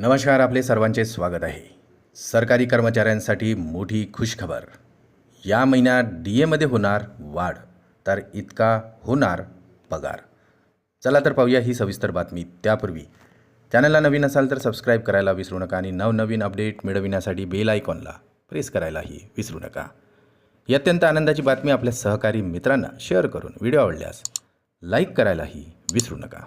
नमस्कार आपले सर्वांचे स्वागत आहे. सरकारी कर्मचाऱ्यांसाठी मोठी खुशखबर. या महिन्यात डी एमध्ये होणार वाढ तर इतका होणार पगार. चला तर पाहूया ही सविस्तर बातमी त्यापूर्वी. चॅनलला नवीन असाल तर सबस्क्राईब करायला विसरू नका आणि नवनवीन अपडेट मिळविण्यासाठी बेल आयकॉनला प्रेस करायलाही विसरू नका. ही अत्यंत आनंदाची बातमी आपल्या सहकारी मित्रांना शेअर करून व्हिडिओ आवडल्यास लाईक करायलाही विसरू नका.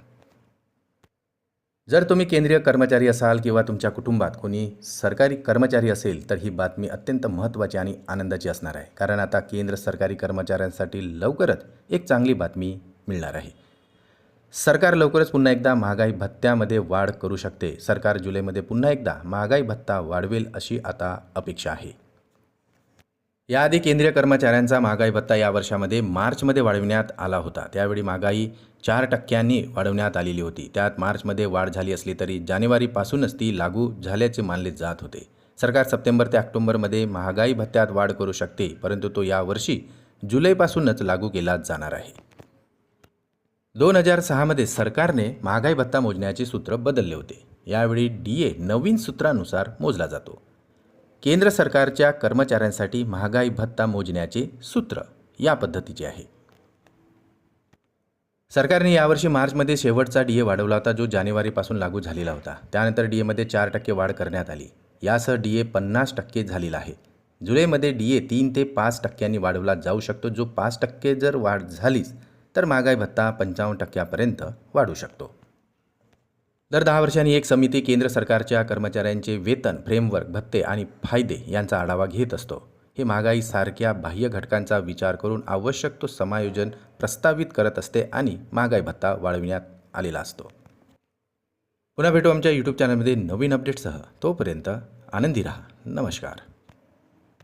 जर तुम्ही केंद्रीय कर्मचारी असाल किंवा तुमच्या कुटुंबात कोणी सरकारी कर्मचारी असेल तर ही बातमी अत्यंत महत्त्वाची आणि आनंदाची असणार आहे. कारण आता केंद्र सरकारी कर्मचाऱ्यांसाठी लवकरच एक चांगली बातमी मिळणार आहे. सरकार लवकरच पुन्हा एकदा महागाई भत्त्यामध्ये वाढ करू शकते. सरकार जुलैमध्ये पुन्हा एकदा महागाई भत्ता वाढवेल अशी आता अपेक्षा आहे. याआधी केंद्रीय कर्मचाऱ्यांचा महागाई भत्ता या वर्षामध्ये मार्चमध्ये वाढविण्यात आला होता. त्यावेळी महागाई चार टक्क्यांनी वाढवण्यात आलेली होती. त्यात मार्चमध्ये वाढ झाली असली तरी जानेवारीपासूनच ती लागू झाल्याचे मानले जात होते. सरकार सप्टेंबर ते ऑक्टोबरमध्ये महागाई भत्त्यात वाढ करू शकते परंतु तो यावर्षी जुलैपासूनच लागू केला जाणार आहे. दोन हजार सहामध्ये सरकारने महागाई भत्ता मोजण्याचे सूत्र बदलले होते. यावेळी डी ए नवीन सूत्रानुसार मोजला जातो. केंद्र सरकारच्या कर्मचाऱ्यांसाठी महागाई भत्ता मोजण्याचे सूत्र या पद्धतीचे आहे. सरकारने यावर्षी मार्चमध्ये शेवटचा डी ए वाढवला होता जो जानेवारीपासून लागू झालेला होता. त्यानंतर डी एमध्ये चार टक्के वाढ करण्यात आली. यासह डी ए पन्नास टक्के झालेला आहे. जुलैमध्ये डी ए तीन ते पाच टक्क्यांनी वाढवला जाऊ शकतो. जो पाच टक्के जर वाढ झालीच तर महागाई भत्ता पंचावन्न टक्क्यापर्यंत वाढू शकतो. दर दहा वर्षांनी एक समिती केंद्र सरकारच्या कर्मचाऱ्यांचे वेतन फ्रेमवर्क भत्ते आणि फायदे यांचा आढावा घेत असतो. हे महागाईसारख्या बाह्य घटकांचा विचार करून आवश्यक तो समायोजन प्रस्तावित करत असते आणि महागाई भत्ता वाढविण्यात आलेला असतो. पुन्हा भेटू आमच्या यूट्यूब चॅनलमध्ये नवीन अपडेटसह तोपर्यंत आनंदी रहा. नमस्कार.